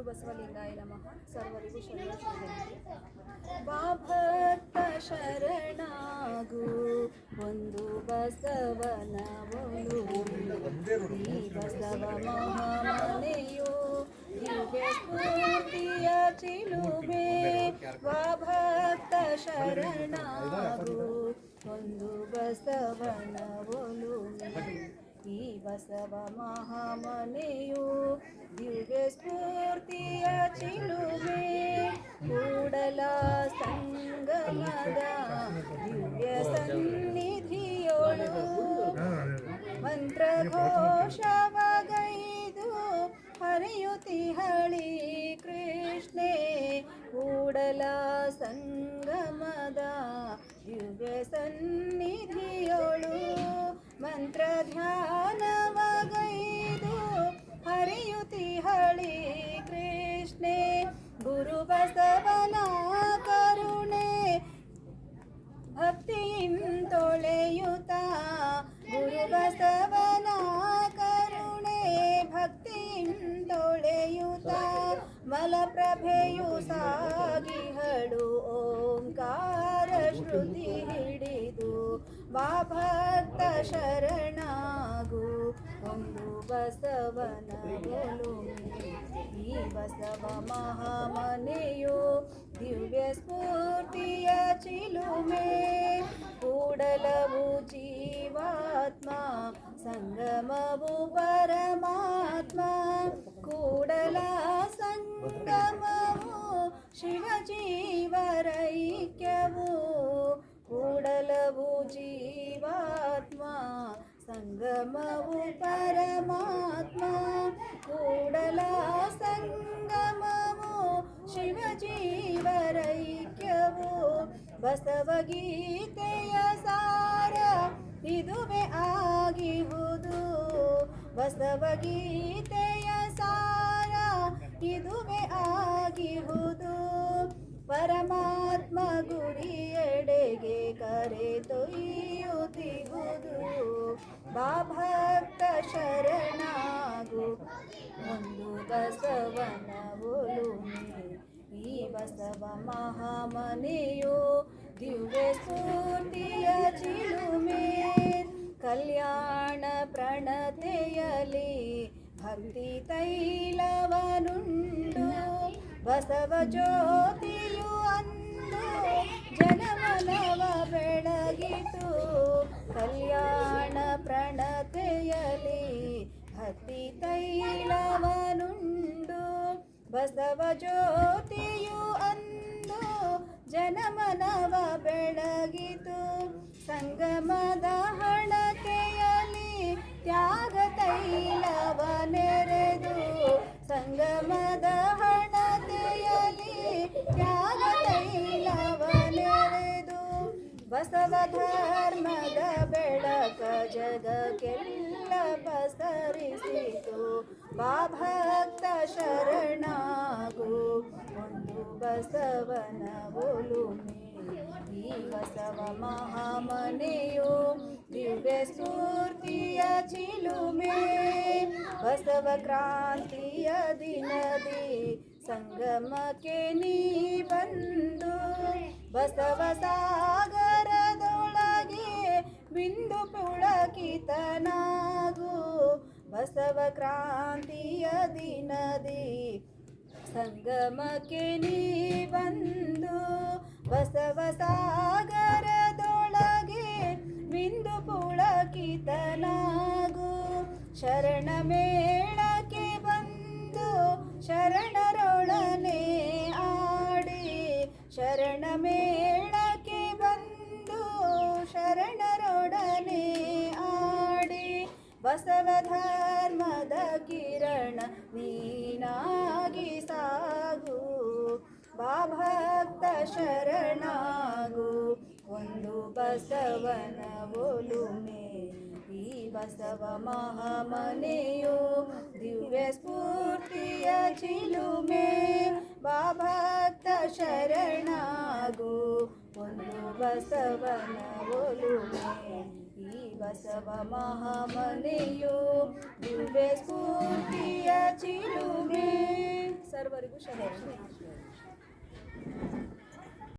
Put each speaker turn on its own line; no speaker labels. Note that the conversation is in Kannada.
ಗುರು ಬಸವಲಿಂಗಾಯ ನಮಃ ಸರ್ವರಿಗೂ ಶರಣ ಶರಣರು. ಬಾ ಭಕ್ತ ಶರಣಾಗು ಒಂದು ಬಸವನ ಒಲು ಈ ಬಸವ ಮಹಾಮನೆಯು ದಿವ್ಯ ಸ್ಫೂರ್ತಿಯ ಚಿಲುಮೆ ಬಾ ಭಕ್ತ ಶರಣಾಗು ಒಂದು ಬಸವನ ಒಲುಮೆ ಈ ಬಸವ ಮಹಾಮನೆಯು ಮಂತ್ರಘೋಷವಗೈದು ಹರಿಯುತಿಹಳಿ ಕೃಷ್ಣೆ, ಕೂಡಲ ಸಂಗಮದ ದಿವ್ಯ ಸನ್ನಿಧಿಯೋಳು ಮಂತ್ರ ಧ್ಯಾನವಗೈದು ಹರಿಯುತಿಹಳಿ ಕೃಷ್ಣೆ ಗುರು ಬಸವನ ಕರುಣೆ ಭಕ್ತಿಯಿಂ ತೊಳೆಯುತ್ತ ಗುರು ಬಸವನ ಮಲಪ್ರಭೆಯು ಸಾಗಿಹಳು, ಓಂಕಾರ ಶ್ರುತಿ ಹಿಡಿದು ಬಾಭಕ್ತ ಶರಣಾಗು. ಒಂದು ಬಸವನ ಈ ಬಸವ ಮಹಾಮನೆಯು ದಿವ್ಯ ಸ್ಫೂರ್ತಿಯ ಚಿಲುಮೆ. ಕೂಡಲವು ಜೀವಾತ್ಮ, ಸಂಗಮವು ಸಂಗಮವು ಪರಮಾತ್ಮ ಕೂಡಲ ಸಂಗಮವು ಶಿವಜೀವರೈಕ್ಯವು ಬಸವಗೀತೆಯ ಸಾರ ಇದುವೆ ಆಗಿವುದು ಬಸವಗೀತೆಯ ಬಾ ಭಕ್ತ ಶರಣಾಗು. ಒಂದು ಬಸವನ ಈ ಬಸವ ಮಹಾಮನೆಯು ದಿವ್ಯ ಸೂತಿಯ ಚಿಲುಮೆ. ಕಲ್ಯಾಣ ಪ್ರಣತೆಯಲಿ ಭಕ್ತಿ ತೈಲವನುಂಡು ಬಸವ ಜ್ಯೋತಿಯು ಅಂದು ಜನಮನವ ಭಕ್ತಿ ತೈಲವನುಂಡು, ಬಸವ ಜ್ಯೋತಿಯು ಅಂದು ಜನಮನವ ಬೆಳಗಿತು. ಸಂಗಮದ ಹಣತೆಯಲ್ಲಿ ತ್ಯಾಗ ತೈಲವ ನೆರೆದು, ಸಂಗಮದ ಹಣತೆಯಲ್ಲಿ ತ್ಯಾಗ ತೈಲವ ನೆರೆದು. ಬಸವ ಧರ್ಮದ ಬೆಳಕ ಜಗಕ್ಕೆಲ್ಲ ಪಸರಿಸಿತು ಬಾ ಭಕ್ತ ಶರಣಾಗು ಒಂದು ಬಸವನ ಒಲುಮೆ ಈ ಬಸವ ಮಹಾಮನೆಯು ದಿವ್ಯ ಸ್ಫೂರ್ತಿಯ ಚಿಲುಮೆ ಬಸವ ಕ್ರಾಂತಿಯ ದಿನದಿ ಸಂಗಮಕ್ಕೆ ನೀ ಬಂದು ಬಸವ ಸಾಗರದೊಳಗೆ ಬಸವ ಕ್ರಾಂತಿಯ ದಿನದಿ ಸಂಗಮಕ್ಕೆ ನೀ ಬಂದು ಬಸವ ಸಾಗರದೊಳಗೆ ಬಿಂದು ಪುಳಕಿತನಾಗು. ಶರಣ ಮೇಳಕ್ಕೆ ಬಂದು ಶರಣರೊಡನೆ ಆಡಿ. ಶರಣ ಮೇಳಕ್ಕೆ ಬಂದು ಶರಣರೊಡನೆ ಆಡಿ. ಬಸವ ಧರ್ಮದ ಕಿರಣ ನೀನಾಗಿ ಸಾಗು. ಬಾ ಭಕ್ತ ಶರಣಾಗು. ಒಂದು ಬಸವನ ಒಲುಮೆ. ಈ ಬಸವ ಮಹಾಮನೆಯು ದಿವ್ಯ ಸ್ಫೂರ್ತಿಯ ಚಿಲುಮೆ. ಬಾ ಭಕ್ತ ಶರಣಾಗು. ಒಂದು ಬಸವನ ಒಲುಮೆ. ಈ ಬಸವ ಮಹಾಮನೆಯು ದಿವ್ಯ ಸ್ಫೂರ್ತಿಯ ಚಿಲುಮೆ. ಸರ್ವರಿಗೂ ಶರಣ.